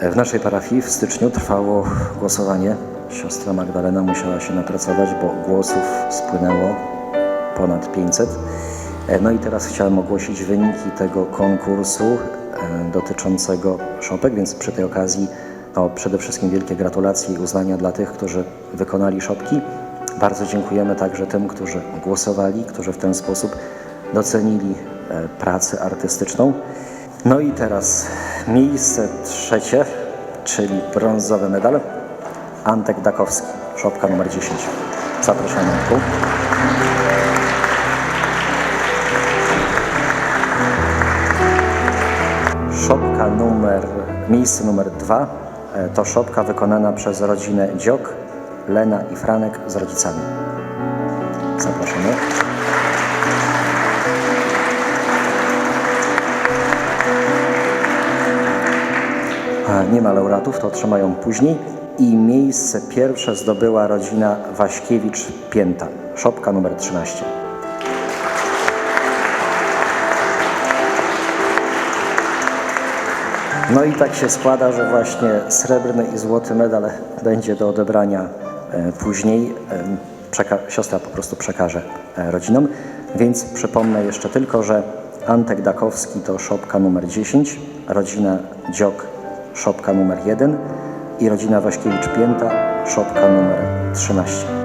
W naszej parafii w styczniu trwało głosowanie. Siostra Magdalena musiała się napracować, bo głosów spłynęło ponad 500. E, No i teraz chciałem ogłosić wyniki tego konkursu e, dotyczącego szopek, więc przy tej okazji to przede wszystkim wielkie gratulacje i uznania dla tych, którzy wykonali szopki. Bardzo dziękujemy także tym, którzy głosowali, którzy w ten sposób docenili e, pracę artystyczną. No i teraz miejsce trzecie, czyli brązowy medal. Antek Dakowski, szopka numer 10. Zapraszam Antku. Szopka numer, miejsce numer dwa e, to szopka wykonana przez rodzinę Dziok, Lena i Franek z rodzicami. Zapraszamy. Nie ma laureatów, to otrzymają później. I miejsce pierwsze zdobyła rodzina Waśkiewicz-Pięta, szopka numer 13. No i tak się składa, że właśnie srebrny i złoty medal będzie do odebrania e, później. E, Przeka- siostra po prostu przekaże e, rodzinom. Więc przypomnę jeszcze tylko, że Antek Dakowski to szopka numer 10, rodzina Dziok szopka numer 1 i rodzina Waśkiewicz-Pięta szopka numer 13.